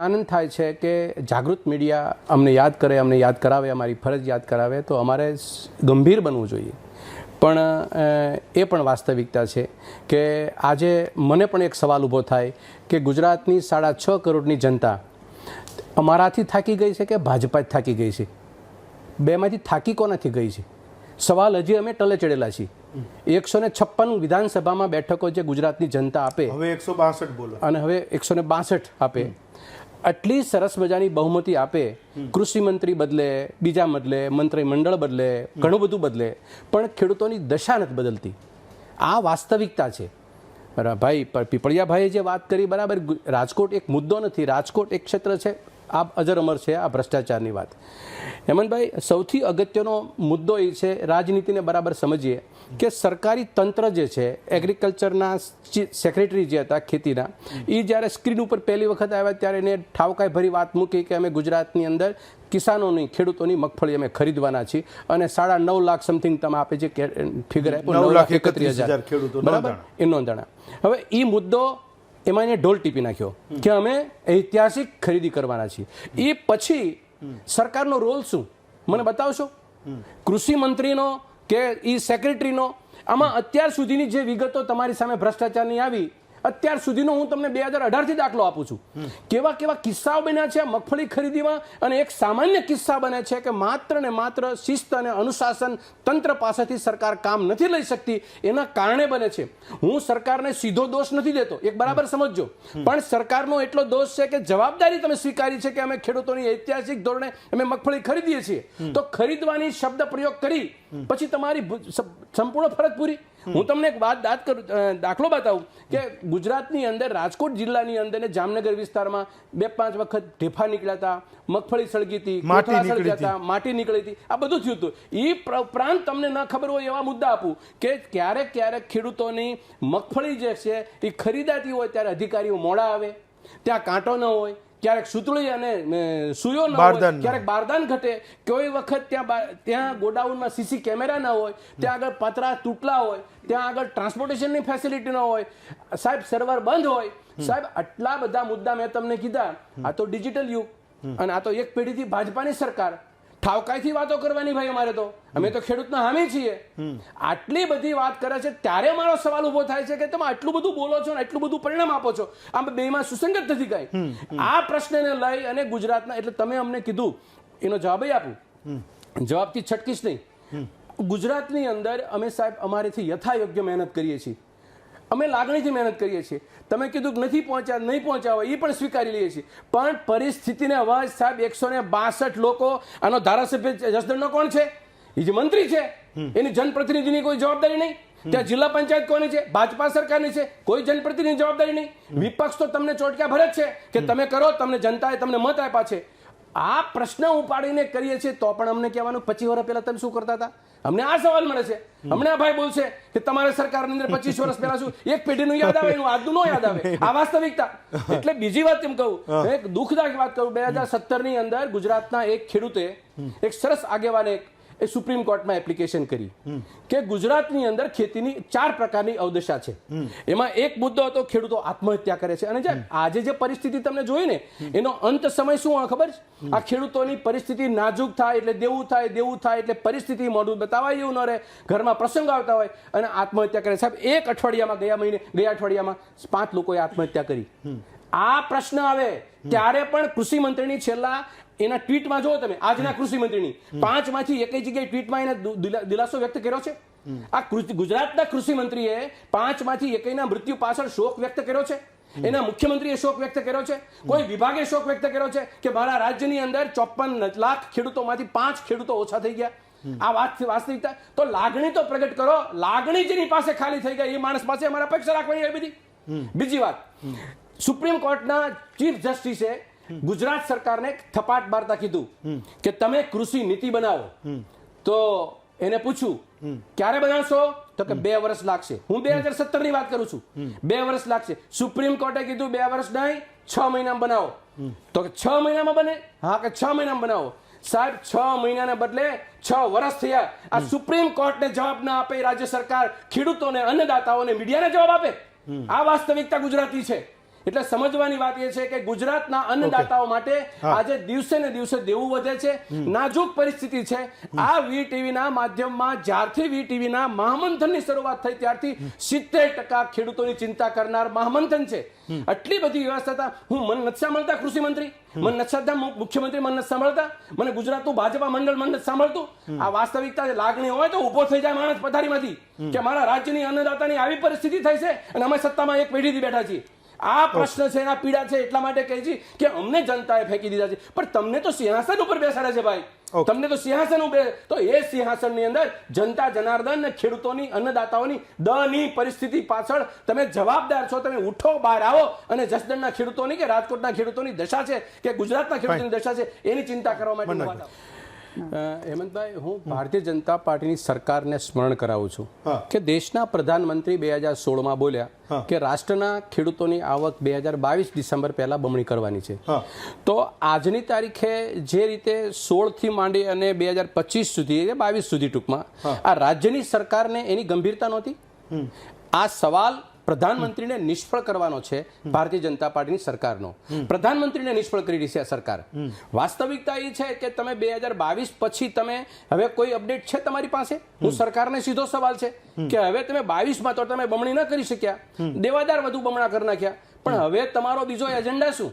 આનંદ થાય છે કે જાગૃત મીડિયા અમને યાદ કરે અમને યાદ કરાવે અમારી ફરજ યાદ કરાવે તો અમારે ગંભીર બનવું જોઈએ. પણ એ પણ વાસ્તવિકતા છે કે આજે મને પણ એક સવાલ ઊભો થાય કે ગુજરાતની સાડા છ કરોડની જનતા અમારાથી થાકી ગઈ છે કે ભાજપા જ થાકી ગઈ છે? બેમાંથી થાકી કોનાથી ગઈ છે? સવાલ હજી અમે ટલે ચડેલા છીએ. એકસો ને છપ્પન વિધાનસભામાં બેઠકો જે ગુજરાતની જનતા આપે હવે એકસો બાસઠ બોલો. અને હવે એકસો ને બાસઠ આપે. આટલી સરસ મજાની બહુમતી આપે કૃષિ મંત્રી બદલે, બીજા બદલે મંત્રી મંડળ બદલે, ઘણું બધું બદલે, પણ ખેડૂતોની દશા નથી બદલતી. આ વાસ્તવિકતા છે. ભાઈ પીપળિયાભાઈએ જે વાત કરી, બરાબર રાજકોટ એક મુદ્દો નથી, રાજકોટ એક ક્ષેત્ર છે. આ અજર અમર છે આ ભ્રષ્ટાચારની વાત. હેમંતભાઈ સૌથી અગત્યનો મુદ્દો એ છે રાજનીતિને બરાબર સમજીએ કે સરકારી તંત્ર જે છે એગ્રીકલ્ચરના સેક્રેટરી જે હતા ખેતીના એ જ્યારે સ્ક્રીન ઉપર પહેલી વખત આવ્યા ત્યારે એને ઠાવકાઈ ભરી વાત મૂકી કે અમે ગુજરાતની અંદર કિસાનોની ખેડૂતોની મગફળી અમે ખરીદવાના છીએ અને સાડા નવ લાખ સમથિંગ તમે આપે છે ફિગર આપ્યું નવ લાખ એકત્રીસ હજાર ખેડૂતો બરાબર? એ નોંધાણા. હવે એ મુદ્દો એમાં એને ઢોલ ટીપી નાખ્યો કે અમે ઐતિહાસિક ખરીદી કરવાના છીએ. એ પછી સરકારનો રોલ શું? મને બતાવશો? કૃષિ મંત્રીનો કે એ સેક્રેટરીનો આમાં અત્યાર સુધીની જે વિગતો તમારી સામે ભ્રષ્ટાચારની આવી અત્યાર સુધીનો હું તમને બે હજાર અઢારથી દાખલો આપું છું. કેવા કેવા કિસ્સાઓ બન્યા છે મગફળી ખરીદીમાં અને એક સામાન્ય કિસ્સા બને છે કે માત્ર ને માત્ર શિસ્ત અને અનુશાસન તંત્ર પાસેથી સરકાર કામ નથી લઈ શકતી, એના કારણે બને છે. હું સરકારને સીધો દોષ નથી દેતો, એક બરાબર સમજજો. પણ સરકારનો એટલો દોષ છે કે જવાબદારી તમે સ્વીકારી છે કે અમે ખેડૂતોની ઐતિહાસિક ધોરણે અમે મગફળી ખરીદીએ છીએ. તો ખરીદવાની શબ્દ પ્રયોગ કરી, પછી તમારી સંપૂર્ણ ફરજ પૂરી. હું તમને એક વાત દાત કરું દાખલો બતાવું કે ગુજરાતની અંદર રાજકોટ જિલ્લાની અંદર ને જામનગર વિસ્તારમાં બે પાંચ વખત ઢેફા નીકળ્યા હતા મગફળી સળગી હતી માટી સળગ્યા હતા. માટી નીકળી હતી આ બધું થયું હતું. એ પ્ર- ઉપરાંત તમને ન ખબર હોય એવા મુદ્દા આપું કે ક્યારેક ક્યારેક ખેડૂતોની મગફળી જે છે એ ખરીદાતી હોય ત્યારે અધિકારીઓ મોડા આવે ત્યાં કાંટો ન હોય ક્યારેક સુતળી અને સુયો ન હોય ક્યારેક બારદાન ઘટે કોઈ વખત ત્યાં ત્યાં ગોડાઉનમાં સીસી કેમેરા ના હોય ત્યાં આગળ પતરા તૂટલા હોય ત્યાં આગળ ટ્રાન્સપોર્ટેશનની ફેસિલિટી ન હોય. સાહેબ સર્વર બંધ હોય. સાહેબ આટલા બધા મુદ્દા મેં તમને કીધા. આ તો ડિજિટલ યુગ. અને આ તો એક પેઢીથી ભાજપાની સરકાર. ઠાવકાઈથી વાતો કરવાની ભાઈ અમારે તો. અમે તો ખેડૂતના હામી છીએ. આટલી બધી વાત કરે છે ત્યારે મારો સવાલ ઊભો થાય છે કે તમે આટલું બધું બોલો છો ને આટલું બધું પરિણામ આપો છો? આમ બેમાં સુસંગત નથી કઈ. આ પ્રશ્નને લઈ અને ગુજરાતના એટલે તમે અમને કીધું એનો જવાબ આપું. જવાબથી છટકીશ નહીં. ગુજરાતની અંદર અમે સાહેબ અમારેથી યથાયોગ્ય મહેનત કરીએ છીએ. અમે લાગણીથી મહેનત કરીએ છીએ. તમે કીધું કે નથી પહોંચ્યા નહીં પહોંચ્યા હોય એ પણ સ્વીકારી લઈએ છીએ. પણ પરિસ્થિતિને અવાજ સાહેબ એકસો ને બાસઠ લોકો આનો ધારાસભ્ય જસદણનો કોણ છે? એ જે મંત્રી છે? એની જનપ્રતિનિધિની કોઈ જવાબદારી નહીં. ત્યાં જિલ્લા પંચાયત કોની છે? ભાજપા સરકારની છે. કોઈ જનપ્રતિનિધિની જવાબદારી નહીં. વિપક્ષ તો તમને ચોટક્યા ભરે જ છે કે તમે કરો તમને જનતાએ તમને મત આપ્યા છે. આ પ્રશ્ન ઉપાડીને કરીએ છીએ તો પણ અમને કહેવાનું પચીસ વર્ષ પહેલા તમે શું કરતા હતા? અમને આ સવાલ મળે છે. અમને આ ભાઈ બોલશે કે તમારે સરકારની અંદર પચીસ વર્ષ પહેલા શું? એક પેઢીનું યાદ આવે એનું આજનું નો યાદ આવે. આ વાસ્તવિકતા. એટલે બીજી વાત એમ કહું એક દુઃખદાયક વાત કહું. બે હજાર સત્તરની અંદર ગુજરાતના એક ખેડૂતે એક સરસ આગેવાને એક એ સુપ્રીમ કોર્ટમાં એપ્લિકેશન કરી કે ગુજરાતની અંદર ખેતીની ચાર પ્રકારની અવદશા છે. એમાં એક મુદ્દો હતો, ખેડૂતો આત્મહત્યા કરે છે. અને જે આજે જે પરિસ્થિતિ તમને જોઈ ને, એનો અંત સમય શું ખબર છે? આ ખેડૂતોની પરિસ્થિતિ નાજુક થાય એટલે દેવું થાય દેવું થાય એટલે પરિસ્થિતિ મોઢું બતાવાય એવું ન રહે. ઘરમાં પ્રસંગ આવતા હોય અને આત્મહત્યા કરે સાહેબ, એક અઠવાડિયામાં, ગયા મહિને, ગયા અઠવાડિયામાં પાંચ લોકોએ આત્મહત્યા કરી. આ પ્રશ્ન આવે ત્યારે પણ કૃષિ મંત્રીની છેલ્લા એના ટ્વીટમાં જો તમે આજના કૃષિ મંત્રીની. પાંચમાંથી એક જગ્યાએ ટ્વીટમાં એને દિલાસો વ્યક્ત કર્યો છે. આ ગુજરાતના કૃષિ મંત્રીએ પાંચમાંથી એકના મૃત્યુ પાછળ શોક વ્યક્ત કર્યો છે. એના મુખ્યમંત્રીએ શોક વ્યક્ત કર્યો છે. કોઈ વિભાગે શોક વ્યક્ત કર્યો છે કે મારા રાજ્યની અંદર ચોપન લાખ ખેડૂતોમાંથી પાંચ ખેડૂતો ઓછા થઈ ગયા. આ વાત વાસ્તવિકતા. તો લાગણી તો પ્રગટ કરો. લાગણી જેની પાસે ખાલી થઈ ગઈ એ માણસ પાસે અમારે અપેક્ષા રાખવાની એ બધી. બીજી વાત. સુપ્રીમ કોર્ટના ચીફ જસ્ટિસે ગુજરાત સરકારને થપાટ મારતા કીધું કે તમે કૃષિ નીતિ બનાવો. તો એને પૂછ્યું, ક્યારે બનાવશો? તો કે, બે વર્ષ લાગશે. હું બે હજાર સત્તરની વાત કરું છું. બે વર્ષ લાગશે. સુપ્રીમ કોર્ટે કીધું, બે વર્ષ નહીં, છ મહિનામાં બનાવો. તો કે, છ મહિનામાં બને? હા, કે, છ મહિનામાં બનાવો. સાહેબ, છ મહિનાને બદલે છ વર્ષ થયા. આ સુપ્રીમ કોર્ટને જવાબ ના આપે, રાજ્ય સરકાર ખેડૂતોને, અન્નદાતાઓને, મીડિયાને જવાબ આપે? આ વાસ્તવિકતા ગુજરાતી છે. એટલે સમજવાની વાત એ છે કે ગુજરાતના અન્નદાતાઓ માટે આજે દિવસે ને દિવસે દેવું વધે છે. નાજુક પરિસ્થિતિ છે. આ વી ટીવીના માધ્યમમાં જ્યારથી વી ટીવીના મહામંથનની શરૂઆત થઈ ત્યારથી સિત્તેર ટકા ખેડૂતોની ચિંતા કરનાર મહામંથન છે. આટલી બધી વ્યવસ્થા હું મન નથી સાંભળતા કૃષિ મંત્રી મન નથી સાંભળતા મુખ્યમંત્રી મન નથી સાંભળતા. મને ગુજરાતનું ભાજપા મંડળ મન નથી સાંભળતું. આ વાસ્તવિકતા લાગણી હોય તો ઊભો થઈ જાય માણસ પથારીમાંથી કે મારા રાજ્યની અન્નદાતાની આવી પરિસ્થિતિ થઈ છે અને અમે સત્તામાં એક પેઢીથી બેઠા છીએ. આ પ્રશ્ન છે એના પીડા છે એટલા માટે કહે છે કે અમને જનતાએ ફેંકી દીધા છે. પણ તમને તો સિંહાસન ઉપર બેસાડે છે ભાઈ. તમને તો સિંહાસન ઉપર તો એ સિંહાસનની અંદર જનતા જનાર્દન ને ખેડૂતોની અન્નદાતાઓની દની પરિસ્થિતિ પાછળ તમે જવાબદાર છો. તમે ઉઠો બહાર આવો અને જસદણના ખેડૂતોની કે રાજકોટના ખેડૂતોની દશા છે કે ગુજરાતના ખેડૂતોની દશા છે એની ચિંતા કરવા માટે હેમંતભાઈ હું ભારતીય જનતા પાર્ટીની સરકારને સ્મરણ કરાવું છું કે દેશના પ્રધાનમંત્રી બે હજાર સોળમાં બોલ્યા કે રાષ્ટ્રના ખેડૂતોની આવક બે હજાર બાવીસ ડિસેમ્બર પહેલા બમણી કરવાની છે. તો આજની તારીખે જે રીતે સોળથી માંડી અને બે હજાર પચીસ સુધી બાવીસ સુધી ટૂંકમાં આ રાજ્યની સરકારને એની ગંભીરતા નહોતી? આ સવાલ પ્રધાનમંત્રીને નિષ્ફળ કરવાનો છે ભારતીય જનતા પાર્ટીની સરકારનો. પ્રધાનમંત્રીને નિષ્ફળ કરી રહી છે આ સરકાર. વાસ્તવિકતા એ છે કે તમે બે હજાર બાવીસ પછી તમે હવે કોઈ અપડેટ છે તમારી પાસે? હું સરકારને સીધો સવાલ છે કે હવે તમે બાવીસમાં તો તમે બમણી ન કરી શક્યા. દેવાદાર વધુ બમણા કરી નાખ્યા. પણ હવે તમારો બીજો એજન્ડા શું?